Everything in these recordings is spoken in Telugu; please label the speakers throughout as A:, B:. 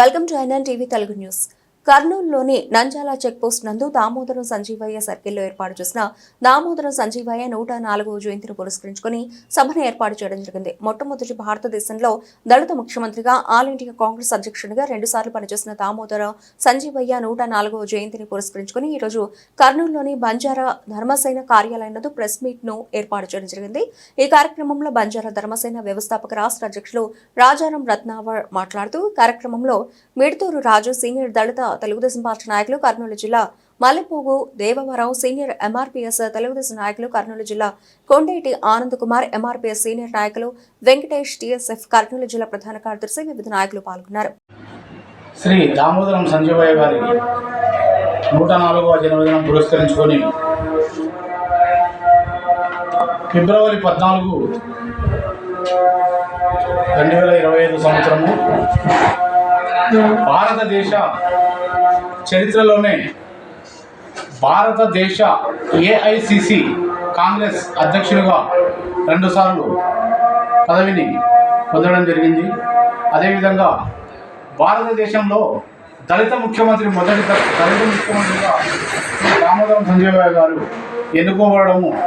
A: Welcome to NN TV Telugu news. కర్నూలులోని Nanjala check post నందు దామోదరం సంజీవయ్య సర్కిల్లో ఏర్పాటు చేసిన దామోదరం సంజీవయ్య నూట నాలుగవ జయంతిని పురస్కరించుకుని సభను ఏర్పాటు చేయడం జరిగింది. మొట్టమొదటి భారతదేశంలో దళిత ముఖ్యమంత్రిగా ఆల్ ఇండియా కాంగ్రెస్ అధ్యక్షుడిగా రెండుసార్లు పనిచేసిన దామోదరం సంజీవయ్య నూట నాలుగవ జయంతిని పురస్కరించుకుని ఈరోజు కర్నూలులోని బంజారా ధర్మసేన కార్యాలయం నందు ప్రెస్ మీట్ను ఏర్పాటు చేయడం జరిగింది. ఈ కార్యక్రమంలో బంజారా ధర్మసేన వ్యవస్థాపక రాష్ట్ర అధ్యక్షులు రాజారాం రత్నావర్ మాట్లాడుతూ కార్యక్రమంలో మిడతూరు రాజు సీనియర్ దళిత తెలుగుదేశం పార్టీ నాయకులు కర్నూలు జిల్లా మల్లెపూగు దేవవరం సీనియర్ ఎంఆర్పీఎస్ తెలుగుదేశం నాయకులు కర్నూలు జిల్లా కొండేటి ఆనంద్ కుమార్ ఎంఆర్పీఎస్ సీనియర్ నాయకులు వెంకటేష్ టీఎస్ఎఫ్ కర్నూలు జిల్లా ప్రధాన కార్యదర్శి వివిధ నాయకులు పాల్గొన్నారు.
B: శ్రీ దామోదరం సంజయ్ గారి నూట నాలుగవ జన్మదినం పురస్కరించుకొని ఫిబ్రవరి పద్నాలుగు రెండు వేల ఇరవై ఐదు సంవత్సరము భారతదేశ చరిత్రలోనే భారతదేశ ఏఐసిసి కాంగ్రెస్ అధ్యక్షులుగా రెండుసార్లు పదవిని పొందడం జరిగింది. అదేవిధంగా భారతదేశంలో దళిత ముఖ్యమంత్రి మొదటి దళిత ముఖ్యమంత్రిగా దామోదరం సంజయ్ గారు ఎన్నుకోబడము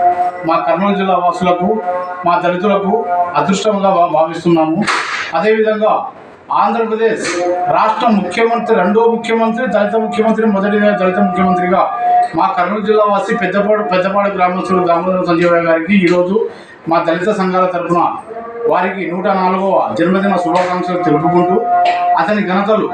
B: మా కర్నూలు జిల్లా వాసులకు మా దళితులకు అదృష్టంగా భా- భావిస్తున్నాము. అదేవిధంగా ఆంధ్రప్రదేశ్ రాష్ట్ర ముఖ్యమంత్రి రెండో ముఖ్యమంత్రి దళిత ముఖ్యమంత్రి మొదటి దళిత ముఖ్యమంత్రిగా మా కర్నూలు జిల్లా వాసి పెద్దపాడు పెద్దపాడు గ్రామస్తులు దామోదర సంజయ్ గారికి ఈరోజు మా దళిత సంఘాల తరఫున వారికి నూట నాలుగవ జన్మదిన శుభాకాంక్షలు తెలుపుకుంటూ అతని ఘనతలు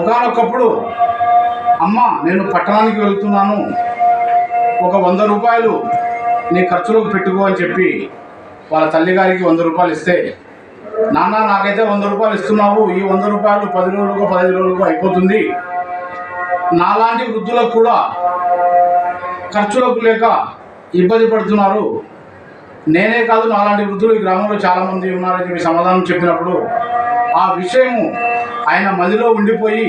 B: ఒకనొకప్పుడు అమ్మ నేను పట్టణానికి వెళ్తున్నాను. ఒక వంద రూపాయలు నీ ఖర్చులోకి పెట్టుకో అని చెప్పి వాళ్ళ తల్లిగారికి వంద రూపాయలు ఇస్తే నాన్న నాకైతే వంద రూపాయలు ఇస్తున్నావు. ఈ వంద రూపాయలు పది రోజులకు పదిహేను రోజులకు అయిపోతుంది. నాలాంటి వృద్ధులకు కూడా ఖర్చులకు లేక ఇబ్బంది పడుతున్నారు. నేనే కాదు నాలాంటి వృద్ధులు ఈ గ్రామంలో చాలామంది ఉన్నారని చెప్పి సమాధానం చెప్పినప్పుడు ఆ విషయము ఆయన మదిలో ఉండిపోయి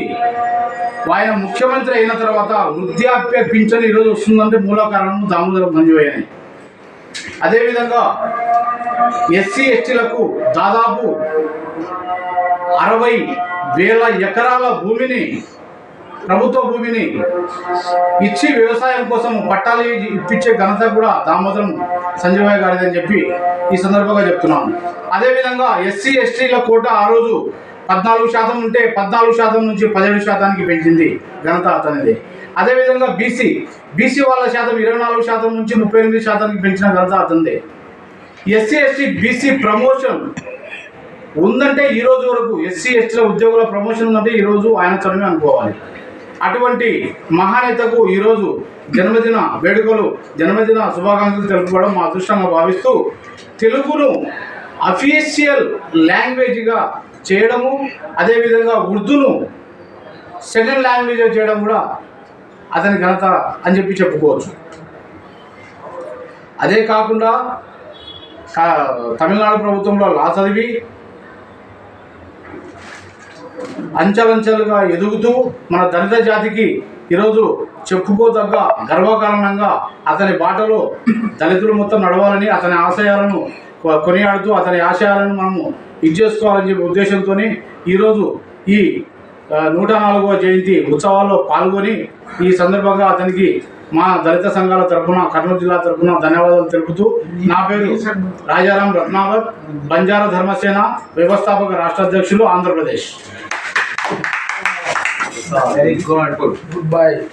B: ఆయన ముఖ్యమంత్రి అయిన తర్వాత వృద్ధాప్య పింఛన్ ఈరోజు వస్తుందంటే మూల కారణం దామోదరం మంజువయ్య అదేవిధంగా ఎస్సీ ఎస్టీలకు దాదాపు అరవై వేల ఎకరాల భూమిని ప్రభుత్వ భూమిని ఇచ్చి వ్యవసాయం కోసం పట్టాలు ఇప్పించే ఘనత కూడా దామోదరం సంజయ్ గారిదని అని చెప్పి ఈ సందర్భంగా చెప్తున్నాం అదేవిధంగా ఎస్సీ ఎస్టీల కోట ఆ రోజు పద్నాలుగు శాతం ఉంటే పద్నాలుగు శాతం నుంచి పదిహేడు శాతానికి పెంచింది ఘనత అతనిది. అదేవిధంగా బీసీ బీసీ వాళ్ళ శాతం ఇరవై నాలుగు శాతం నుంచి ముప్పై ఎనిమిది శాతానికి పెంచిన ఘనత అతనిది. ఎస్సీ ఎస్టీ బీసీ ప్రమోషన్ ఉందంటే ఈ రోజు వరకు ఎస్సీ ఎస్టీల ఉద్యోగుల ప్రమోషన్ ఉందంటే ఈ రోజు ఆయన తరమే అనుకోవాలి. అటువంటి మహానేతకు ఈరోజు జన్మదిన వేడుకలు జన్మదిన శుభాకాంక్షలు తెలుపుకోవడం మా అదృష్టంగా భావిస్తూ తెలుగును అఫీషియల్ లాంగ్వేజ్గా చేయడము అదేవిధంగా ఉర్దూను సెకండ్ లాంగ్వేజ్ చేయడం కూడా అతని ఘనత అని చెప్పి చెప్పుకోవచ్చు. అదే కాకుండా తమిళనాడు ప్రభుత్వంలో లా చదివి అంచెలంచెలుగా ఎదుగుతూ మన దళిత జాతికి ఈరోజు చెప్పుకోదగ్గ గర్వకారణంగా అతని బాటలో దళితులు మొత్తం నడవాలని అతని ఆశయాలను కొ- కొనియాడుతూ అతని ఆశయాలను మనము ఇది చేసుకోవాలని చెప్పే ఉద్దేశంతో ఈరోజు ఈ నూట నాలుగవ జయంతి ఉత్సవాల్లో పాల్గొని ఈ సందర్భంగా అతనికి మా దళిత సంఘాల తరపున కర్నూలు జిల్లా తరపున ధన్యవాదాలు తెలుపుతూ నా పేరు రాజారాం రత్నావర్ బంజారా ధర్మసేన వ్యవస్థాపక రాష్ట్ర అధ్యక్షులు ఆంధ్రప్రదేశ్.
C: Very good. Goodbye.